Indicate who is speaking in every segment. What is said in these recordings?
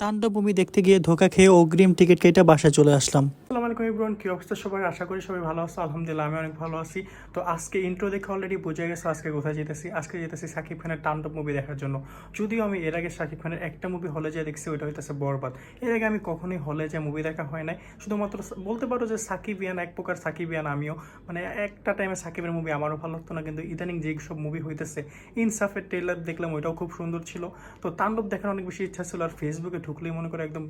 Speaker 1: তাণ্ডব মুভি দেখতে গিয়ে ধোকা খেয়ে অগ্রিম টিকিট কেটে বাসায় চলে আসলাম।
Speaker 2: আসসালামু আলাইকুম এভরিওয়ান কি অবস্থা সবাই আশা করি সবাই ভালো আছো। আলহামদুলিল্লাহ, আমি অনেক ভালো আছি। তো আজকে ইন্ট্রো দেখে অলরেডি বুঝে গেছো আজকে কোথায় যেতেছি। আজকে যেতেছি সাকিব খানের তাণ্ডব মুভি দেখার জন্য। যদিও আমি এর আগে সাকিব খানের একটা মুভি হলে যে দেখছি, ওইটা হইতেছে বরবাদ। এর আগে আমি কখনোই হলে যে মুভি দেখা হয় নাই। শুধুমাত্র বলতে পারো যে সাকিবিয়ান, এক প্রকার সাকিবিয়ান আমিও। মানে একটা টাইমে সাকিবের মুভি আমারও ভালো লাগতো না, কিন্তু ইদানিং যে সব মুভি হইতেছে ইনসাফের ট্রেলার দেখলাম, ওইটাও খুব সুন্দর ছিল। তো তাণ্ডব দেখার অনেক বেশি ইচ্ছা ছিল, আর ফেসবুকে ঢুকলেই মনে করে একদম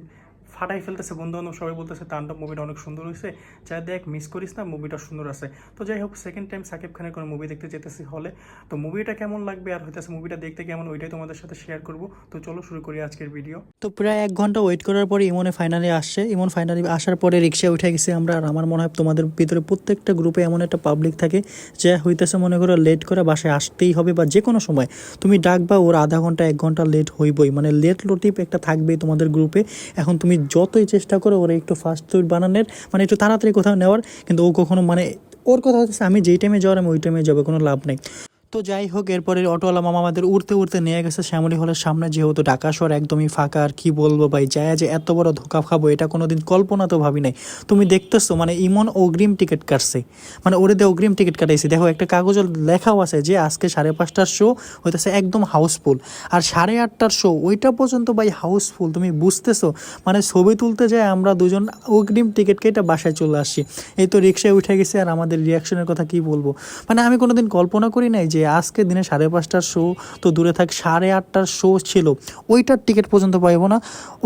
Speaker 2: ফাটাই ফেলতেছে বন্ধু বান্ধব সবাই বলতেছে, তাণ্ডব মুভিটা অনেক সুন্দর হয়েছে যা দেখ মিস করিস না মুভিটা সুন্দর আছে। তো যাই হোক সেকেন্ড টাইম সাকিব খানের কোনো মুভি দেখতে যেতেছি হলে তো মুভিটা কেমন লাগবে আর হইতেছে মুভিটা দেখতে কেমন, ওইটাই তোমাদের সাথে শেয়ার করব। তো চলো শুরু করি আজকের ভিডিও
Speaker 1: তো প্রায় এক ঘণ্টা ওয়েট করার পরে ইমনে ফাইনালি আসছে। ইমন ফাইনালি আসার পরে রিক্সা উঠে গেছি আমরা আর আমার মনে হয় তোমাদের ভিতরে প্রত্যেকটা গ্রুপে এমন একটা পাবলিক থাকে যে হইতেছে মনে করো লেট করে বাসায় আসতেই হবে বা যে কোনো সময়। তুমি ডাকবা, ওর আধা ঘণ্টা, এক ঘণ্টা লেট হইবই। মানে লেট লোটিপ একটা থাকবেই তোমাদের গ্রুপে এখন তুমি যতই চেষ্টা করো ওরা একটু ফাস্ট ফুড বানানোর মানে একটু তাড়াতাড়ি কোথাও নেওয়ার, কিন্তু ও কখনো মানে ওর কথা হচ্ছে আমি যেই টাইমে যাওয়ার আমি ওই টাইমে যাব, কোনো লাভ নেই। তো যাই হোক, এরপরে অটোওয়ালা মামা আমাদের উড়তে উড়তে নিয়ে গেছে শ্যামলী হলের সামনে। যেহেতু ঢাকা শহর একদমই ফাঁকা, আর কি বলব ভাই? যায় যে এত বড় ধোকা খাব, এটা কোনোদিন কল্পনা তো ভাবি নাই। তুমি দেখতেছো মানে ইমন অগ্রিম টিকিট কাটছে। মানে ওরে দিয়ে অগ্রিম টিকিট কাটাইছে। দেখো, একটা কাগজ লেখাও আছে যে আজকে সাড়ে পাঁচটার শো হইতেছে একদম হাউসফুল আর সাড়ে আটটার শো ওইটা পর্যন্ত ভাই হাউসফুল তুমি বুঝতেছো? মানে ছবি তুলতে যায় আমরা দুজন অগ্রিম টিকিট কেটে বাসায় চলে আসছি এই তো রিক্সায় উঠে গেছে, আর আমাদের রিয়াকশনের কথা কি বলব? মানে আমি কোনোদিন কল্পনা করি নাই যে আজকে দিনে সাড়ে পাঁচটার শো তো দূরে থাক সাড়ে আটটার শো ছিল। ওইটার টিকিট পর্যন্ত পাইবো না।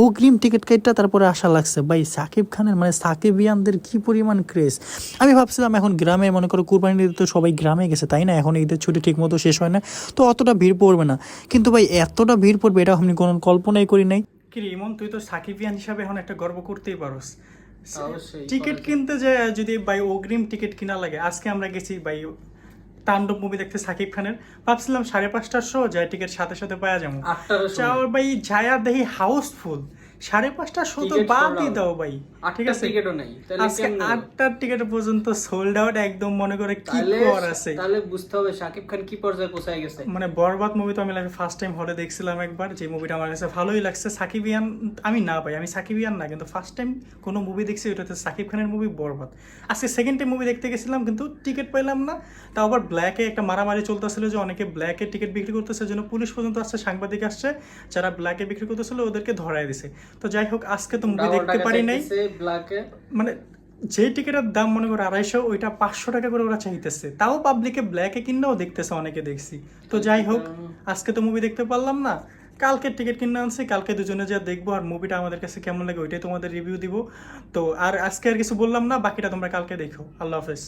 Speaker 1: অগ্রিম টিকিট কেটটা তারপরে আশা লাগছে। ভাই সাকিব খানের মানে সাকিবিয়ানদের কি পরিমাণ ক্রেজ আমি ভাবছিলাম এখন গ্রামে মনে করো কুরবানি ঈদে তো সবাই গ্রামে গেছে তাই না? এখন ঈদের ছুটি ঠিক মতো শেষ হয় না। তো অতটা ভিড় পড়বে না। কিন্তু ভাই এতটা ভিড় পড়বে এটা আমি কোনো কল্পনাই করি নাই।
Speaker 2: কি রে ইমন তুই তো সাকিবিয়ান হিসাবে এখন একটা গর্ব করতেই পারোস। টিকিট কিনতে যে যদি বাই অগ্রিম টিকিট কিনা লাগে আজকে আমরা গেছি বাই তাণ্ডব মুভি দেখতে সাকিব খানের। ভাবছিলাম সাড়ে পাঁচটার শো জয় টিকের সাথে সাথে পাওয়া যাব। ভাই জায়া দেখি হাউসফুল সাড়ে পাঁচটা শো তো
Speaker 3: Ticket
Speaker 2: বাদ দিয়ে দাও ভাই। ঠিক আছে?
Speaker 3: টিকিটও নাই তাহলে
Speaker 2: আজকে আটটার টিকিট পর্যন্ত সোল্ড আউট একদম মনে করে কি কর আছে।
Speaker 3: তাহলে বুঝতে হবে শাকিব খান কি পর্যায়ে পৌঁছায় গেছে।
Speaker 2: মানে বরবাদ মুভি তো আমি লাইফে ফার্স্ট টাইম হলে দেখছিলাম একবার যে মুভিটা আমার কাছে ভালোই লাগছে। সাকিবিয়ান আমি না পাই আমি সাকিবিয়ান না কিন্তু ফার্স্ট টাইম কোনো মুভি দেখছি হচ্ছে সাকিব খানের মুভি বরবাদ। আজকে সেকেন্ড টাইম মুভি দেখতে গেছিলাম কিন্তু টিকিট পাইলাম না। তাও আবার ব্ল্যাকে একটা মারামারি চলতেছিল যে অনেকে ব্ল্যাকে টিকিট বিক্রি করতেছে জন্য পুলিশ পর্যন্ত আসছে সাংবাদিক আসছে যারা ব্ল্যাকে বিক্রি করতেছিল ওদেরকে ধরায় দিছে। তো যাই হোক আজকে তো মুভি দেখতে পারি নাই। মানে যেই টিকিটের দাম মনে করো আড়াইশো ওইটা পাঁচশো টাকা করে ওরা চাইতেছে। তাও পাবলিকে ব্ল্যাকে কিনাও দেখতেছে অনেকে দেখছি। তো যাই হোক আজকে তো মুভি দেখতে পারলাম না। কালকে টিকিট কিনে আনছি কালকে দুজনে যা দেখব আর মুভিটা আমাদের কাছে কেমন লাগে ওইটাই তোমাদের রিভিউ দিব। তো আর আজকে আর কিছু বললাম না বাকিটা তোমরা কালকে দেখো। আল্লাহ হাফেজ।